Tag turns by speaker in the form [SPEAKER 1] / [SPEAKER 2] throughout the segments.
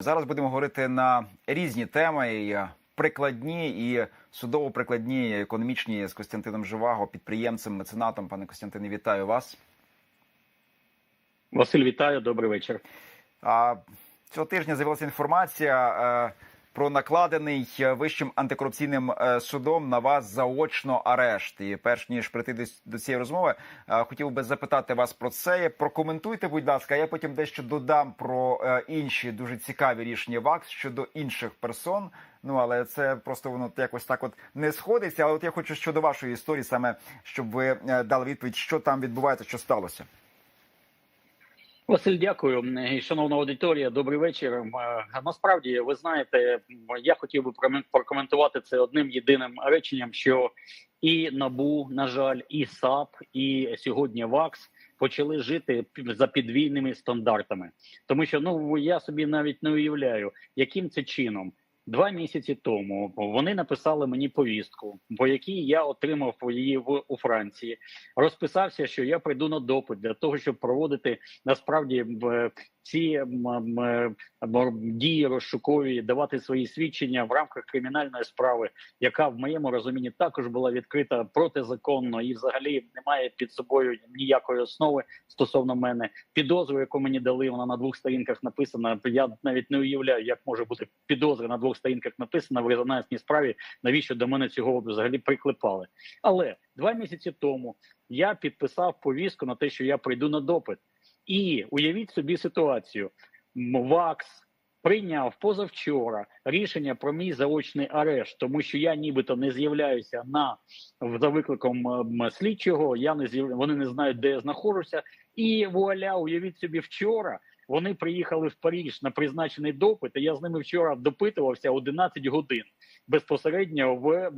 [SPEAKER 1] Зараз будемо говорити на різні теми, і е, прикладні і судово-прикладні, і економічні з Костянтином Живаго, підприємцем, меценатом. Пане Костянтине, вітаю вас.
[SPEAKER 2] Василь, вітаю, добрий вечір.
[SPEAKER 1] А цього тижня з'явилася інформація е, про накладений е, вищим антикорупційним е, судом на вас заочно арешт. І перш ніж прийти до, цієї розмови, е, хотів би запитати вас про це. Прокоментуйте, будь ласка. Я потім дещо додам про інші дуже цікаві рішення ВАКС щодо інших персон. Ну але це просто воно якось так, от не сходиться. Але от я хочу щодо вашої історії, саме щоб ви дали відповідь, що там відбувається, що сталося.
[SPEAKER 2] Василь, дякую. І, Шановна аудиторія, добрий вечір. Е, Насправді, ви знаєте, я хотів би прокоментувати це одним єдиним реченням, що і НАБУ, на жаль, і САП, і сьогодні ВАКС почали жити за підвійними стандартами. Тому що ну я собі навіть не уявляю, яким це чином. Два місяці тому вони написали мені повістку, по якій я отримав її в у Франції. Розписався, що я прийду на допит для того, щоб проводити насправді ці дії розшукові, давати свої свідчення в рамках кримінальної справи, яка в моєму розумінні також була відкрита протизаконно і, взагалі, не має під собою ніякої основи стосовно мене. Підозру, яку мені дали, вона на двох сторінках написана. Я навіть не уявляю, як може бути підозра на двох сторінках написана в резонансній справі. Навіщо до мене цього взагалі приклепали? Але два місяці тому я підписав повістку на те, що я прийду на допит. І уявіть собі ситуацію: ВАКС прийняв позавчора рішення про мій заочний арешт, тому що я нібито не з'являюся на за викликом слідчого. Я не з'яв... вони не знають, де я знаходжуся. І вуаля, уявіть собі, вчора вони приїхали в Паріж на призначений допит. і Я з ними вчора допитувався 11 годин безпосередньо в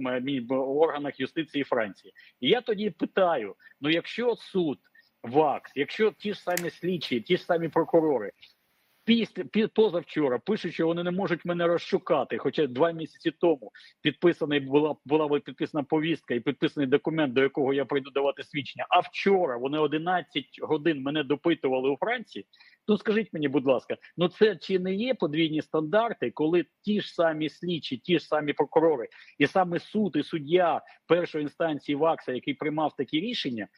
[SPEAKER 2] органах юстиції Франції. І я тоді питаю: ну якщо суд ВАКС, якщо ті ж самі слідчі, ті ж самі прокурори. Після пі- позавчора пишуть, що вони не можуть мене розшукати. Хоча два місяці тому підписаний була була підписана повістка і підписаний документ, до якого я прийду давати свідчення. А вчора вони 11 годин мене допитували у Франції. Ну скажіть мені, будь ласка, ну це чи не є подвійні стандарти, коли ті ж самі слідчі, ті ж самі прокурори, і саме суд і суддя першої інстанції ВАКСа, який приймав такі рішення,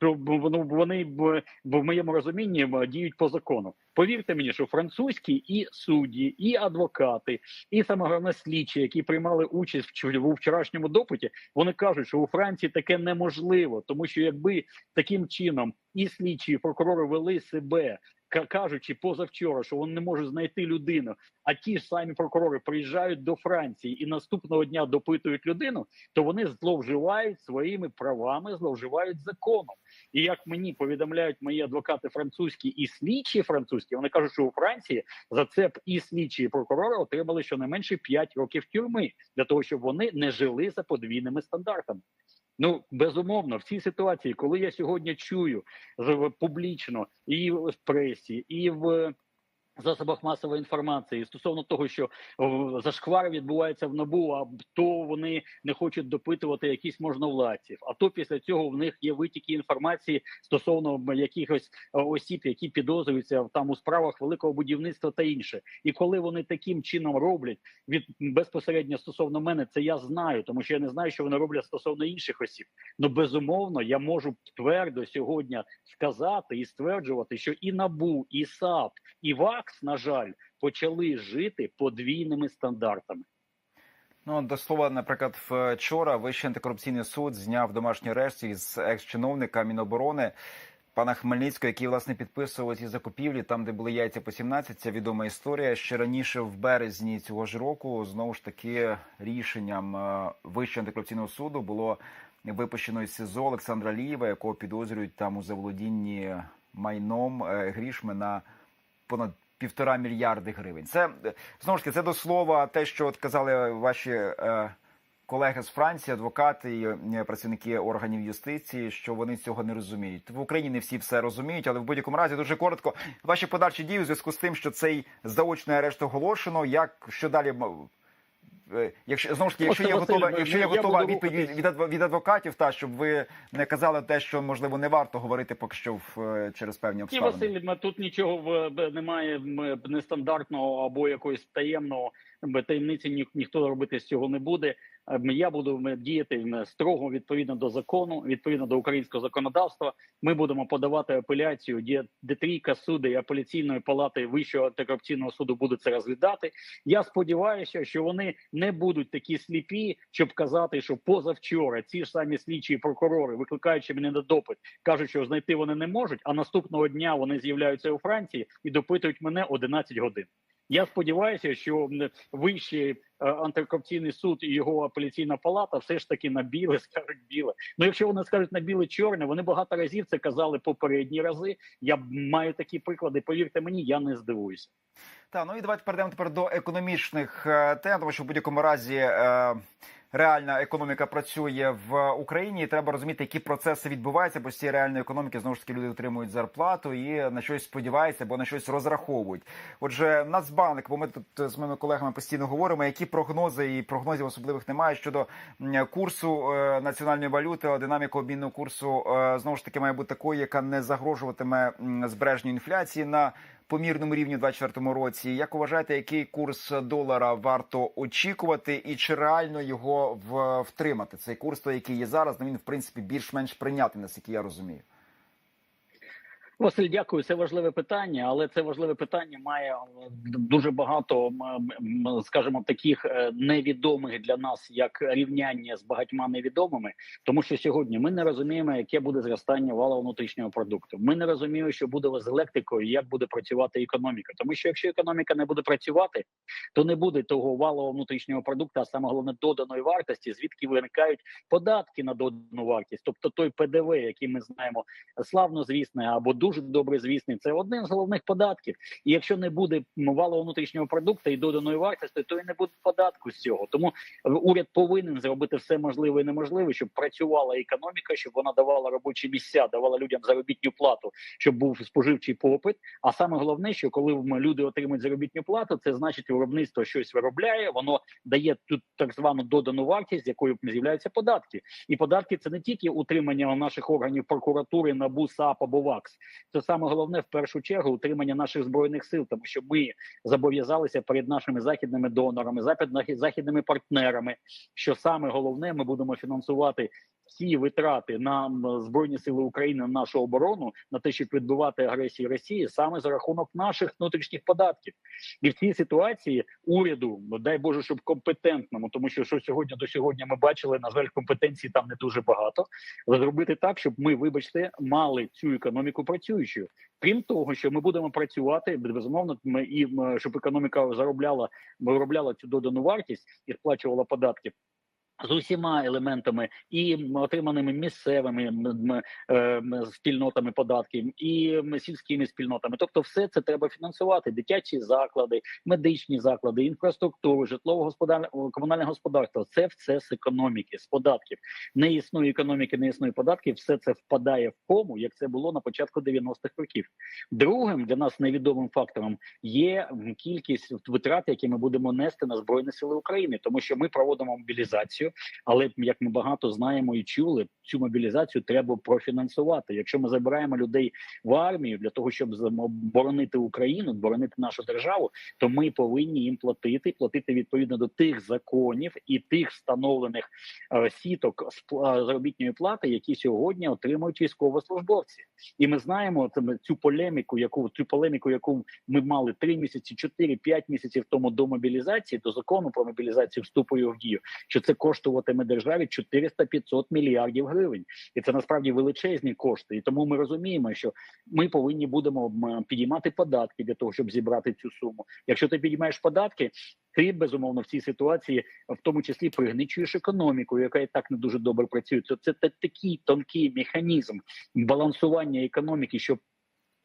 [SPEAKER 2] вони б в моєму розумінні діють по закону. Повірте мені, що французькі і судді, і адвокати, і саме головне слідчі, які приймали участь в вчорашньому допиті, вони кажуть, що у Франції таке неможливо, тому що якби таким чином і слідчі, і прокурори вели себе. Ка- Кажучи позавчора, що вони не можуть знайти людину, а ті ж самі прокурори приїжджають до Франції і наступного дня допитують людину, то вони зловживають своїми правами, зловживають законом. І як мені повідомляють мої адвокати французькі і слідчі французькі, вони кажуть, що у Франції за це б і слідчі і прокурори отримали щонайменше 5 років тюрми для того, щоб вони не жили за подвійними стандартами. Ну безумовно, в цій ситуації, коли я сьогодні чую публічно і в пресі, і в засобах масової інформації стосовно того, що о, зашквари відбуваються в набу, а то вони не хочуть допитувати якісь можновладців. А то після цього в них є витіки інформації стосовно якихось осіб, які підозрюються там у справах великого будівництва та інше. І коли вони таким чином роблять від безпосередньо стосовно мене, це я знаю, тому що я не знаю, що вони роблять стосовно інших осіб. Ну безумовно, я можу твердо сьогодні сказати і стверджувати, що і набу, і САП, і ВАКС, на жаль, почали жити подвійними стандартами.
[SPEAKER 1] Ну до слова, наприклад, вчора Вищий антикорупційний суд зняв домашній арешт із екс-чиновника Міноборони пана Хмельницького, який власне підписував ці закупівлі, там де були яйця по 17, Це відома історія. Ще раніше, в березні цього ж року, знову ж таки рішенням е, Вищого антикорупційного суду було випущено із СІЗО Олександра Лієва, якого підозрюють там у заволодінні майном е, грішми на понад півтора мільярди гривень. Це знову ж таки це до слова, те, що от казали ваші е, колеги з Франції, адвокати і е, працівники органів юстиції, що вони цього не розуміють. В Україні не всі все розуміють, але в будь-якому разі дуже коротко. Ваші подальші дії у зв'язку з тим, що цей заочний арешт оголошено. Як що далі якщо знову ж таки, якщо
[SPEAKER 2] я
[SPEAKER 1] є готова, якщо є
[SPEAKER 2] я
[SPEAKER 1] готова
[SPEAKER 2] буду
[SPEAKER 1] відповідь від, від, адво- від адвокатів, та щоб ви не казали те, що можливо не варто говорити поки що в е, через певні
[SPEAKER 2] Ні. Василь, тут нічого немає нестандартного або якоїсь таємного таємниці. Ні, ніхто робити з цього не буде. М, Я буду діяти строго відповідно до закону, відповідно до українського законодавства. Ми будемо подавати апеляцію, де, де трійка суди і апеляційної палати Вищого антикорупційного суду будуть це розглядати. Я сподіваюся, що вони не будуть такі сліпі, щоб казати, що позавчора ці ж самі слідчі прокурори, викликаючи мене на допит, кажуть, що знайти вони не можуть. А наступного дня вони з'являються у Франції і допитують мене 11 годин. Я сподіваюся, що вищий е, антикорупційний суд і його апеляційна палата все ж таки на біле скажуть біле. Ну якщо вони скажуть на біле чорне, вони багато разів це казали попередні рази. Я маю такі приклади. Повірте мені, я не здивуюся.
[SPEAKER 1] Та ну і давайте перейдемо тепер до економічних е, тем, тому що в будь-якому разі е, реальна економіка працює в Україні. і Треба розуміти, які процеси відбуваються, бо з цієї реальної економіки знову ж таки люди отримують зарплату і на щось сподіваються, або на щось розраховують. Отже, Нацбанк, бо ми тут з моїми колегами постійно говоримо, які прогнози і прогнозів особливих немає щодо курсу е, національної валюти, динаміка обмінного курсу е, знову ж таки має бути такою, яка не загрожуватиме збереженню інфляції на помірному рівню у 2024 році. Як вважаєте, який курс долара варто очікувати, і чи реально його втримати? Цей курс, той, який є зараз, ну він в принципі більш-менш прийнятий, наскільки я розумію.
[SPEAKER 2] Василь, дякую. Це важливе питання, але це важливе питання має е, дуже багато, скажімо, таких е, невідомих для нас як рівняння з багатьма невідомими. Тому що сьогодні ми не розуміємо, яке буде зростання валового внутрішнього продукту. Ми не розуміємо, що буде з електрикою, як буде працювати економіка. Тому що якщо економіка не буде працювати, то не буде того валового внутрішнього продукту, а саме головне доданої вартості, звідки виникають податки на додану вартість, тобто той ПДВ, який ми знаємо славно звісне або дуже добре звісний, це один з головних податків. І якщо не буде валового внутрішнього продукту і доданої вартості, то і не буде податку з цього. Тому уряд повинен зробити все можливе і неможливе, щоб працювала економіка, щоб вона давала робочі місця, давала людям заробітну плату, щоб був споживчий попит. А саме головне, що коли люди отримують заробітну плату, це значить виробництво щось виробляє, воно дає тут так звану додану вартість, якою з'являються податки. І податки це не тільки утримання наших органів прокуратури, НАБУ, САП або ВАКС. Це саме головне в першу чергу утримання наших збройних сил, тому що ми зобов'язалися перед нашими західними донорами, західними партнерами. Що саме головне, ми будемо фінансувати всі витрати на збройні сили України на нашу оборону на те, щоб відбивати агресію Росії, саме за рахунок наших внутрішніх податків. І в цій ситуації уряду, ну, дай Боже, щоб компетентному, тому що що сьогодні до сьогодні ми бачили, на жаль, компетенції там не дуже багато. Зробити так, щоб ми, вибачте, мали цю економіку працюючою. Крім того, що ми будемо працювати безумовно, ми і щоб економіка заробляла, виробляла цю додану вартість і сплачувала податки. З усіма елементами і отриманими місцевими е, спільнотами податків, і сільськими спільнотами, тобто, все це треба фінансувати: дитячі заклади, медичні заклади, інфраструктуру, житлово господар... комунальне господарство. Це все з економіки, з податків. Не існує економіки, не існує податків. Все це впадає в кому, як це було на початку 90-х років. Другим для нас невідомим фактором є кількість витрат, які ми будемо нести на збройні сили України, тому що ми проводимо мобілізацію. Але як ми багато знаємо і чули, цю мобілізацію треба профінансувати. Якщо ми забираємо людей в армію для того, щоб боронити Україну, боронити нашу державу, то ми повинні їм платити, платити відповідно до тих законів і тих встановлених е, сіток спла- заробітної плати, які сьогодні отримують військовослужбовці. І ми знаємо цю полеміку, яку цю полеміку, яку ми мали три місяці, 4-5 місяців тому до мобілізації, до закону про мобілізацію вступу в дію, що це коштуватиме державі 400-500 мільярдів гривень, і це насправді величезні кошти. І тому ми розуміємо, що ми повинні будемо підіймати податки для того, щоб зібрати цю суму. Якщо ти підіймаєш податки. Ти безумовно в цій ситуації, в тому числі пригничуєш економіку, яка і так не дуже добре працює. Це, це та- такий тонкий механізм балансування економіки, щоб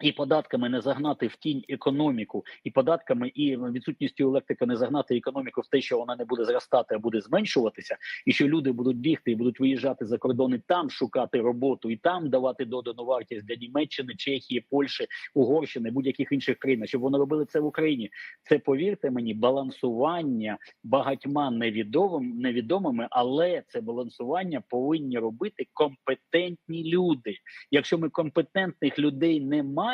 [SPEAKER 2] І податками не загнати в тінь економіку, і податками і відсутністю електрики не загнати економіку в те, що вона не буде зростати, а буде зменшуватися, і що люди будуть бігти і будуть виїжджати за кордон і там шукати роботу, і там давати додану вартість для Німеччини, Чехії, Польщі, Угорщини, будь-яких інших країн, щоб вони робили це в Україні. Це повірте мені, балансування багатьма невідомим невідомими, але це балансування повинні робити компетентні люди. Якщо ми компетентних людей не маємо,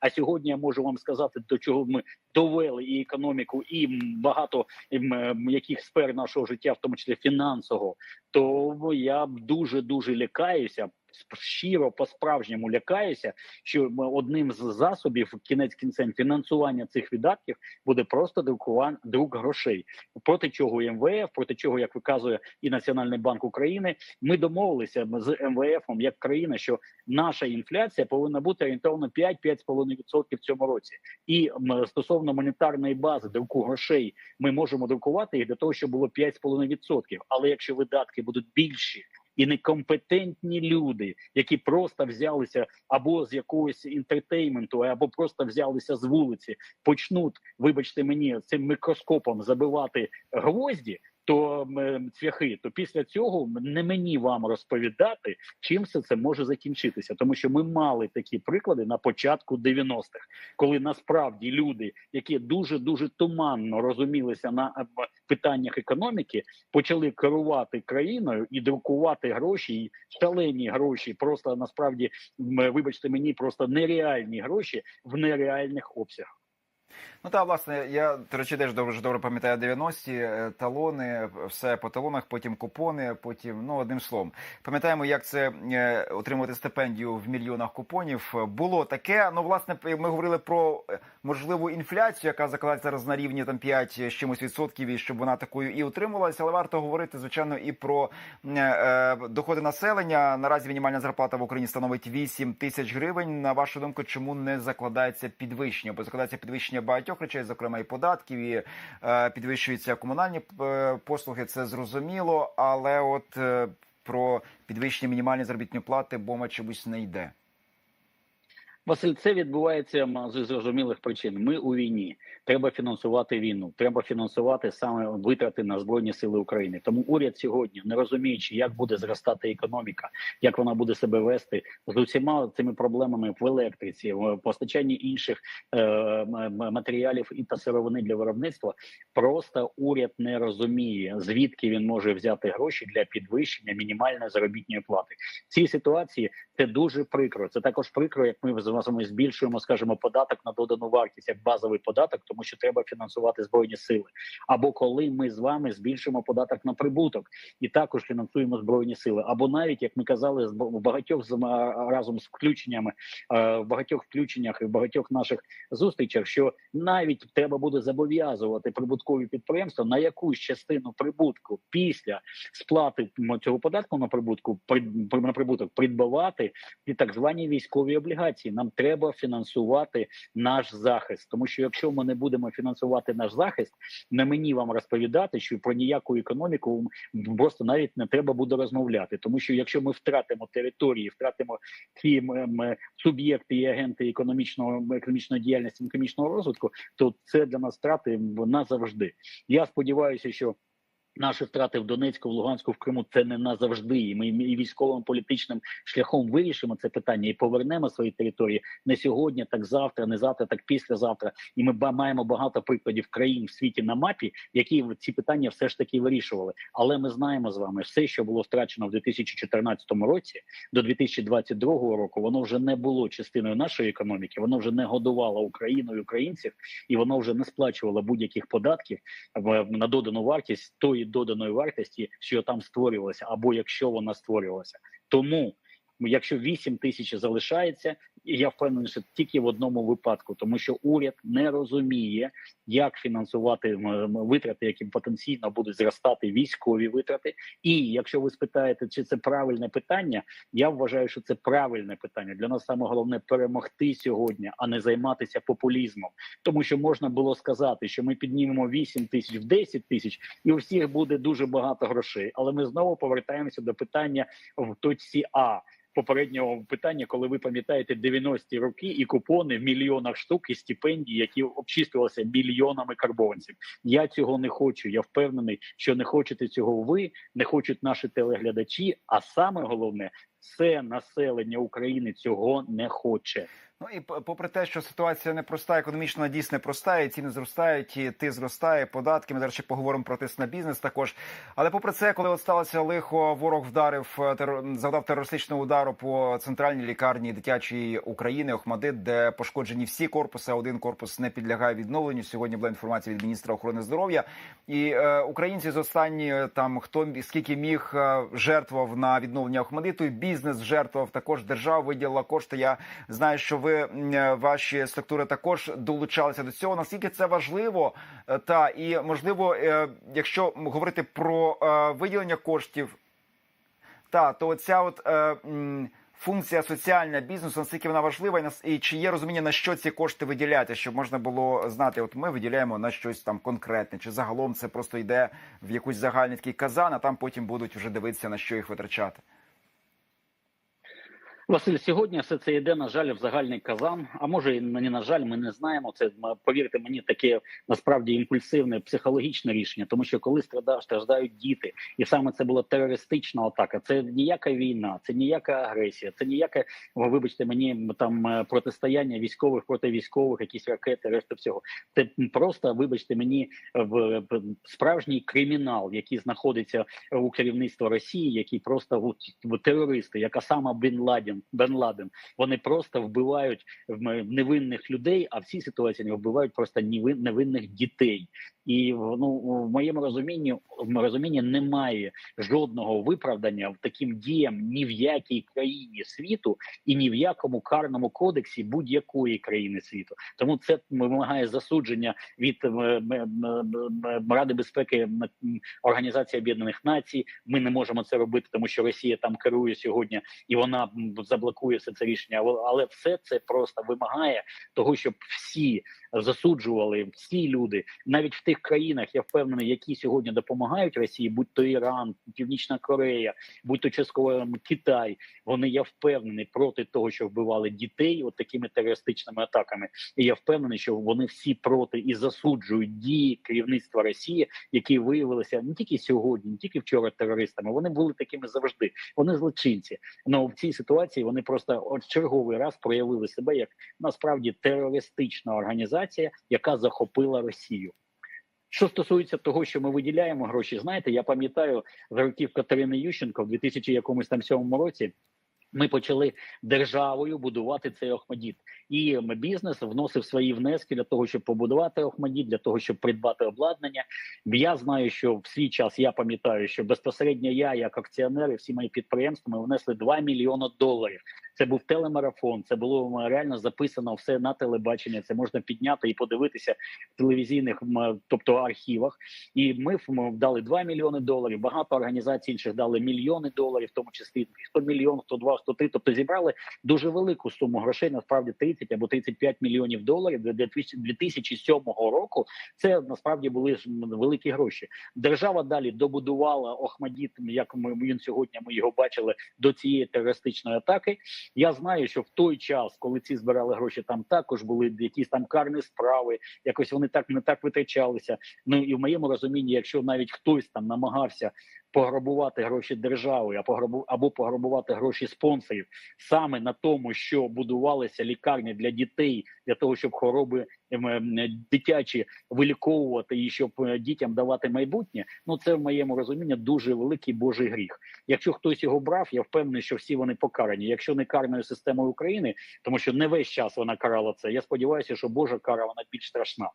[SPEAKER 2] а сьогодні я можу вам сказати, до чого ми довели і економіку, і багато яких сфер нашого життя, в тому числі фінансового, то я дуже дуже лякаюся. Щиро по справжньому лякаюся, що одним з засобів кінець кінцем фінансування цих видатків буде просто друкуван друк грошей, проти чого МВФ, проти чого як виказує і Національний банк України. Ми домовилися з МВФ як країна, що наша інфляція повинна бути орієнтовно 5-5,5% в цьому році. І стосовно монетарної бази друку грошей, ми можемо друкувати їх для того, щоб було 5,5%. Але якщо видатки будуть більші. І некомпетентні люди, які просто взялися або з якогось інтертейменту, або просто взялися з вулиці, почнуть, вибачте мені, цим мікроскопом забивати гвозді, то цвяхи, то після цього не мені вам розповідати, чим все це може закінчитися, тому що ми мали такі приклади на початку 90-х, коли насправді люди, які дуже дуже туманно розумілися на е, питаннях економіки, почали керувати країною і друкувати гроші, і шалені гроші, просто насправді, вибачте мені, просто нереальні гроші в нереальних обсягах.
[SPEAKER 1] Ну та власне, я до речі, теж дуже добре пам'ятаю 90-ті, е, талони, все по талонах, потім купони, потім ну одним словом. Пам'ятаємо, як це е, отримувати стипендію в мільйонах купонів. Було таке. Ну, власне, ми говорили про е, можливу інфляцію, яка закладається зараз на рівні там 5 з чимось відсотків, і щоб вона такою і утримувалася. Але варто говорити, звичайно, і про доходи населення. Наразі мінімальна зарплата в Україні становить 8 тисяч гривень. На вашу думку, чому не закладається підвищення? Бо закладається підвищення багатьох речей, зокрема і податків, і е, підвищуються комунальні е, послуги. Це зрозуміло, але от е, про підвищення мінімальної заробітної плати бома чомусь не йде.
[SPEAKER 2] Василь, це відбувається з зрозумілих причин. Ми у війні. Треба фінансувати війну. Треба фінансувати саме витрати на збройні сили України. Тому уряд сьогодні, не розуміючи, як буде зростати економіка, як вона буде себе вести з усіма цими проблемами в електриці, в постачанні інших е, матеріалів і та сировини для виробництва. Просто уряд не розуміє, звідки він може взяти гроші для підвищення мінімальної заробітної плати. В цій ситуації це дуже прикро. Це також прикро, як ми вами збільшуємо, скажімо, податок на додану вартість як базовий податок, тому що треба фінансувати збройні сили. Або коли ми з вами збільшимо податок на прибуток і також фінансуємо збройні сили, або навіть як ми казали, в багатьох з разом з включеннями в багатьох включеннях і в багатьох наших зустрічах, що навіть треба буде зобов'язувати прибуткові підприємства на якусь частину прибутку після сплати цього податку на прибутку на прибуток придбавати і так звані військові облігації. Нам треба фінансувати наш захист, тому що якщо ми не будемо фінансувати наш захист, не мені вам розповідати, що про ніяку економіку просто навіть не треба буде розмовляти. Тому що якщо ми втратимо території, втратимо ті суб'єкти і агенти економічного економічної діяльності, економічного розвитку, то це для нас втрати назавжди. Я сподіваюся, що. Наші втрати в Донецьку, в Луганську, в Криму це не назавжди. І ми і військовим політичним шляхом вирішимо це питання і повернемо свої території не сьогодні, так завтра, не завтра, так післязавтра. І ми маємо багато прикладів країн в світі на мапі, які ці питання все ж таки вирішували. Але ми знаємо з вами все, що було втрачено в 2014 році до 2022 року. Воно вже не було частиною нашої економіки. Воно вже не годувало Україну і українців, і воно вже не сплачувало будь-яких податків на додану вартість тої доданої вартості, що там створювалося, або якщо вона створювалася. Тому, якщо 8 тисяч залишається, я впевнений, що тільки в одному випадку, тому що уряд не розуміє, як фінансувати витрати, які потенційно будуть зростати військові витрати. І якщо ви спитаєте, чи це правильне питання, я вважаю, що це правильне питання. Для нас саме головне перемогти сьогодні, а не займатися популізмом, тому що можна було сказати, що ми піднімемо 8 тисяч в 10 тисяч, і у всіх буде дуже багато грошей. Але ми знову повертаємося до питання в точці А. попереднього питання, коли ви пам'ятаєте 90-ті роки і купони в мільйонах штук і стипендії, які обчислювалися мільйонами карбованців. Я цього не хочу. Я впевнений, що не хочете цього ви, не хочуть наші телеглядачі. А саме головне, все населення України цього не хоче.
[SPEAKER 1] Ну і попри те, що ситуація непроста, економічно дійсно непроста, і ціни зростають, і ти зростає, податки. Ми зараз ще поговоримо про тиск на бізнес також. Але попри це, коли от сталося лихо, ворог вдарив е, терор- завдав терористичного удару по центральній лікарні дитячої України Охмадит, де пошкоджені всі корпуси. Один корпус не підлягає відновленню. Сьогодні була інформація від міністра охорони здоров'я. І е, українці з останні там хто скільки міг е, жертвував на відновлення Охмадиту. і Бізнес жертвував також держава виділила кошти. Я знаю, що ви е, ваші структури також долучалися до цього. Наскільки це важливо, Е, та і можливо, е, якщо говорити про виділення коштів, та то ця от функція соціальна бізнесу, наскільки вона важлива, і чи є розуміння на що ці кошти виділяти, щоб можна було знати, от ми виділяємо на щось там конкретне, чи загалом це просто йде в якусь загальний такий казан, а там потім будуть вже дивитися на що їх витрачати.
[SPEAKER 2] Василь, сьогодні все це йде, на жаль, в загальний казан. А може, і не на жаль, ми не знаємо. Це повірте мені, таке насправді імпульсивне психологічне рішення, тому що коли страда, страждають діти, і саме це була терористична атака. Це ніяка війна, це ніяка агресія, це ніяке, вибачте мені, там е, протистояння військових проти військових, якісь ракети, решта всього. Це просто, вибачте мені, в справжній кримінал, який знаходиться у керівництва Росії, які просто терористи, яка сама Бен Ладен, Бен Ладен, вони просто вбивають невинних людей, а в цій ситуації вони вбивають просто невин- невинних дітей. І ну в моєму розумінні в розумінні немає жодного виправдання в таким діям ні в якій країні світу і ні в якому карному кодексі будь-якої країни світу. Тому це вимагає засудження від Ради безпеки Організації Об'єднаних Націй. Ми не можемо це робити, тому що Росія там керує сьогодні, і вона заблокує все це рішення. Але все це просто вимагає того, щоб всі засуджували, всі люди, навіть в тих країнах, я впевнений, які сьогодні допомагають Росії, будь то Іран, Північна Корея, будь то частково Китай. Вони я впевнений проти того, що вбивали дітей от такими терористичними атаками. І я впевнений, що вони всі проти і засуджують дії керівництва Росії, які виявилися не тільки сьогодні, не тільки вчора терористами. Вони були такими завжди. Вони злочинці. Ну в цій ситуації вони просто от черговий раз проявили себе як насправді терористична організація, яка захопила Росію. Що стосується того, що ми виділяємо гроші, знаєте, я пам'ятаю з років Катерини Ющенко в 2000 якомусь там сьомому році. Ми почали державою будувати цей Охмадіт, і бізнес вносив свої внески для того, щоб побудувати Охмадіт, для того, щоб придбати обладнання. Я знаю, що в свій час я пам'ятаю, що безпосередньо я, як акціонер, і всі мої підприємства, ми внесли 2 мільйони доларів. Це був телемарафон. Це було реально записано все на телебачення. Це можна підняти і подивитися в телевізійних, тобто архівах. І ми дали 2 мільйони доларів. Багато організацій інших дали мільйони доларів, в тому числі хто мільйон, хто два, хто три. Тобто зібрали дуже велику суму грошей. Насправді 30 або 35 мільйонів доларів для 2007 року. Це насправді були великі гроші. Держава далі добудувала Охмадіт, як ми він сьогодні. Ми його бачили до цієї терористичної атаки. Я знаю, що в той час, коли ці збирали гроші, там також були якісь там карні справи. Якось вони так не так витрачалися. Ну і в моєму розумінні, якщо навіть хтось там намагався пограбувати гроші держави, а пограбу або пограбувати гроші спонсорів саме на тому, що будувалися лікарні для дітей, для того, щоб хвороби ем, ем, дитячі виліковувати і щоб е, дітям давати майбутнє. Ну це в моєму розумінні дуже великий божий гріх. Якщо хтось його брав, я впевнений, що всі вони покарані. Якщо не карною системою України, тому що не весь час вона карала це. Я сподіваюся, що Божа кара вона більш страшна.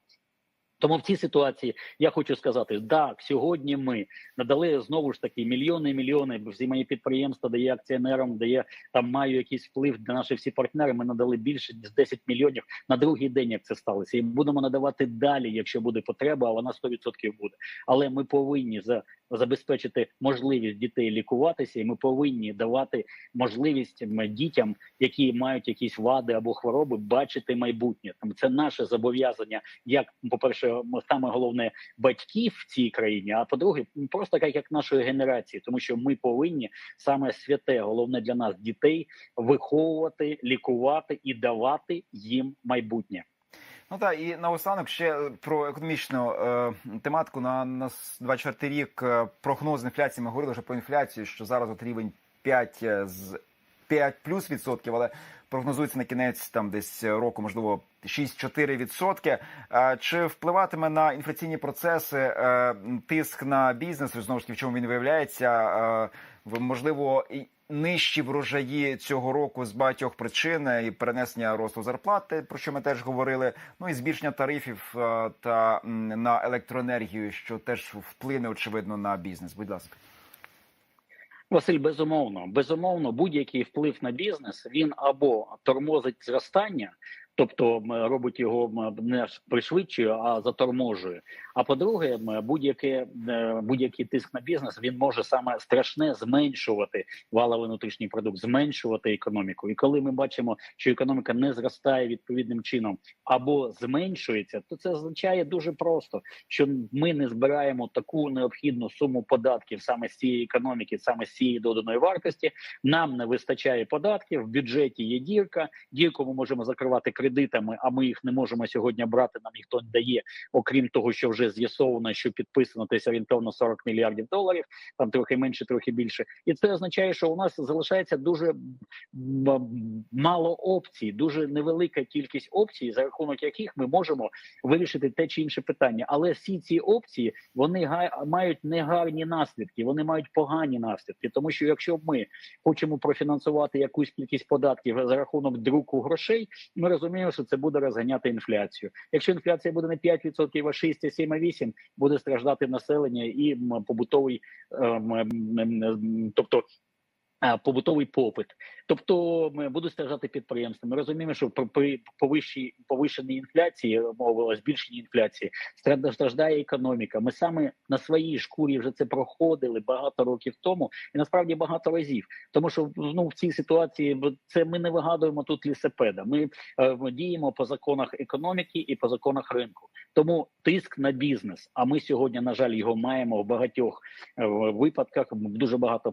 [SPEAKER 2] Тому в цій ситуації я хочу сказати: так, сьогодні ми надали знову ж таки мільйони і мільйони всі мої підприємства, де акціонерам, я там маю якийсь вплив на наші всі партнери. Ми надали більше ніж 10 мільйонів на другий день, як це сталося, і будемо надавати далі, якщо буде потреба, а вона 100% буде. Але ми повинні за забезпечити можливість дітей лікуватися, і ми повинні давати можливість дітям, які мають якісь вади або хвороби, бачити майбутнє. Там це наше зобов'язання, як по перше, саме головне батьків в цій країні. А по-друге, просто як, як нашої генерації, тому що ми повинні саме святе, головне для нас дітей виховувати, лікувати і давати їм майбутнє.
[SPEAKER 1] Ну так, і наостанок ще про економічну е, тематику на, на 24 рік е, прогноз інфляції. Ми говорили вже про інфляцію, що зараз от рівень 5 з 5 плюс відсотків, але прогнозується на кінець там десь року, можливо, 6-4 відсотки. Е, чи впливатиме на інфляційні процеси е, тиск на бізнес? Знову ж таки, в чому він виявляється? Е, можливо, нижчі врожаї цього року з багатьох причин і перенесення росту зарплати, про що ми теж говорили. Ну і збільшення тарифів е, та на електроенергію, що теж вплине очевидно на бізнес. Будь ласка.
[SPEAKER 2] Василь, безумовно, безумовно, будь-який вплив на бізнес він або тормозить зростання, тобто робить його не пришвидшує, а заторможує. А по-друге, будь-яке е, будь-який тиск на бізнес він може саме страшне зменшувати валовий внутрішній продукт, зменшувати економіку. І коли ми бачимо, що економіка не зростає відповідним чином або зменшується, то це означає дуже просто, що ми не збираємо таку необхідну суму податків саме з цієї економіки, саме з цієї доданої вартості. Нам не вистачає податків. В бюджеті є дірка. Дірку ми можемо закривати кредитами, а ми їх не можемо сьогодні брати. Нам ніхто не дає, окрім того, що вже з'ясовано, що підписано десь орієнтовно 40 мільярдів доларів, там трохи менше, трохи більше. І це означає, що у нас залишається дуже мало опцій, дуже невелика кількість опцій, за рахунок яких ми можемо вирішити те чи інше питання. Але всі ці опції вони мають негарні наслідки, вони мають погані наслідки. Тому що якщо ми хочемо профінансувати якусь кількість податків за рахунок друку грошей, ми розуміємо, що це буде розганяти інфляцію. Якщо інфляція буде не 5%, а 6, 7, 8, буде страждати населення і побутовий, ем, ем, ем, тобто. Побутовий попит, тобто м, будуть страждати підприємства. Ми розуміємо, що при- повищій повищеній інфляції, мовила збільшеній інфляції, страждає економіка. Ми саме на своїй шкурі вже це проходили багато років тому, і насправді багато разів. Тому що ну в цій ситуації це ми не вигадуємо тут лісопеда. Ми е, діємо по законах економіки і по законах ринку. Тому тиск на бізнес. А ми сьогодні, на жаль, його маємо в багатьох е, випадках. Дуже багато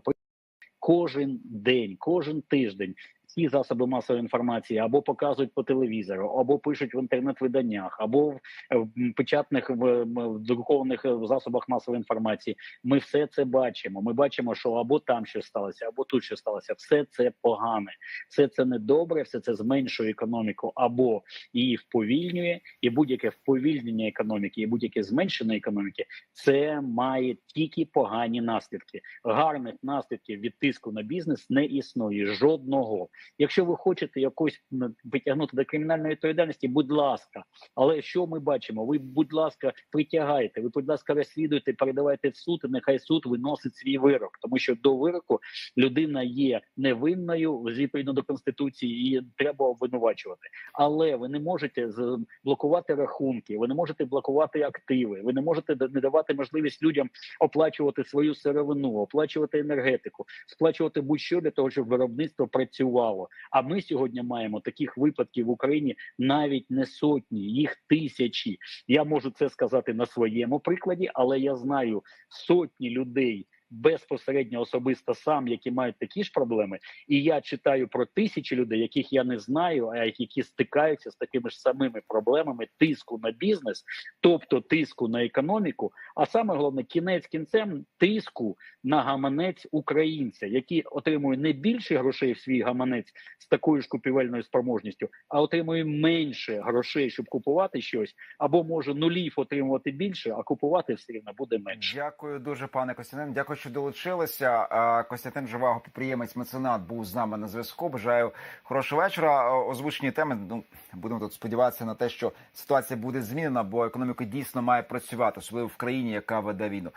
[SPEAKER 2] кожен день, кожен тиждень. Ці засоби масової інформації або показують по телевізору, або пишуть в інтернет-виданнях, або в е, печатних в, в друкованих е, засобах масової інформації. Ми все це бачимо. Ми бачимо, що або там щось сталося, або тут щось сталося. Все це погане, все це недобре, все це зменшує економіку або її вповільнює, і будь-яке вповільнення економіки, і будь-яке зменшення економіки, це має тільки погані наслідки. Гарних наслідків від тиску на бізнес не існує жодного. Якщо ви хочете якось притягнути до кримінальної відповідальності, будь ласка. Але що ми бачимо? Ви, будь ласка, притягайте, ви, будь ласка, розслідуйте, передавайте в суд, і нехай суд виносить свій вирок, тому що до вироку людина є невинною відповідно до конституції, і треба обвинувачувати. Але ви не можете блокувати рахунки, ви не можете блокувати активи, ви не можете не давати можливість людям оплачувати свою сировину, оплачувати енергетику, сплачувати будь-що для того, щоб виробництво працювало. А ми сьогодні маємо таких випадків в Україні навіть не сотні, їх тисячі. Я можу це сказати на своєму прикладі, але я знаю сотні людей. Безпосередньо особисто сам, які мають такі ж проблеми, і я читаю про тисячі людей, яких я не знаю, а які стикаються з такими ж самими проблемами тиску на бізнес, тобто тиску на економіку. А саме головне, кінець кінцем тиску на гаманець українця, який отримує не більше грошей в свій гаманець з такою ж купівельною спроможністю, а отримує менше грошей, щоб купувати щось, або може нулів отримувати більше, а купувати все рівно буде менше.
[SPEAKER 1] Дякую дуже, пане Костянтин. Дякую, що долучилися. Костянтин Живаго, підприємець, меценат, був з нами на зв'язку. Бажаю хорошого вечора. А, Озвучені теми. Ну будемо тут сподіватися на те, що ситуація буде змінена, бо економіка дійсно має працювати, особливо в країні, яка веде війну.